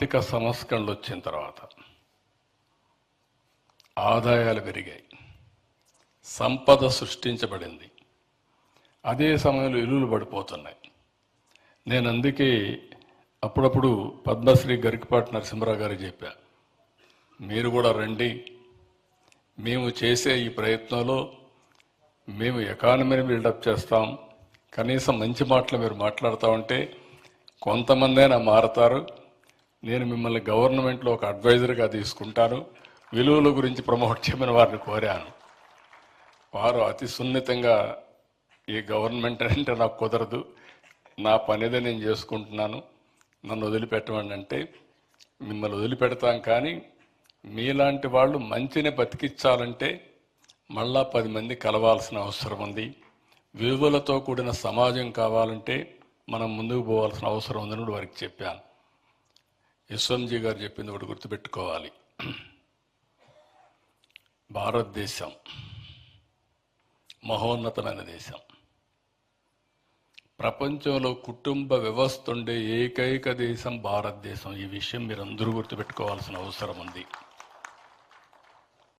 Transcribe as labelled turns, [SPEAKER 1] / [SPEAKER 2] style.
[SPEAKER 1] ఆర్థిక సంస్కరణలు వచ్చిన తర్వాత ఆదాయాలు పెరిగాయి. సంపద సృష్టించబడింది. అదే సమయంలో ఇల్లులు పడిపోతున్నాయి. నేను అందుకే అప్పుడప్పుడు పద్మశ్రీ గరికపాటి నరసింహరావు గారికి చెప్పా మీరు కూడా రండి. మేము చేసే ఈ ప్రయత్నంలో మేము ఎకానమీని బిల్డప్ చేస్తాం. కనీసం మంచి మాటలు మీరు మాట్లాడుతూ ఉంటే కొంతమందైనా మారతారు. నేను మిమ్మల్ని గవర్నమెంట్లో ఒక అడ్వైజర్గా తీసుకుంటాను. విలువల గురించి ప్రమోట్ చేయమని వారిని కోరాను. వారు అతి సున్నితంగా ఈ గవర్నమెంట్ అంటే నాకు కుదరదు. నా పనిదే నేను చేసుకుంటున్నాను. నన్ను వదిలిపెట్టమని అంటే మిమ్మల్ని వదిలిపెడతాం కానీ మీలాంటి వాళ్ళు మంచిని బతికించాలంటే మళ్ళా పది మంది కలవాల్సిన అవసరం ఉంది. విలువలతో కూడిన సమాజం కావాలంటే మనం ముందుకు పోవాల్సిన అవసరం ఉందని వారికి చెప్పాను. యశ్వంత్ గారు చెప్పింది ఒకటి గుర్తుపెట్టుకోవాలి. భారతదేశం మహోన్నతమైన దేశం. ప్రపంచంలో కుటుంబ వ్యవస్థ ఉండే ఏకైక దేశం భారతదేశం. ఈ విషయం మీరు అందరూ గుర్తుపెట్టుకోవాల్సిన అవసరం ఉంది.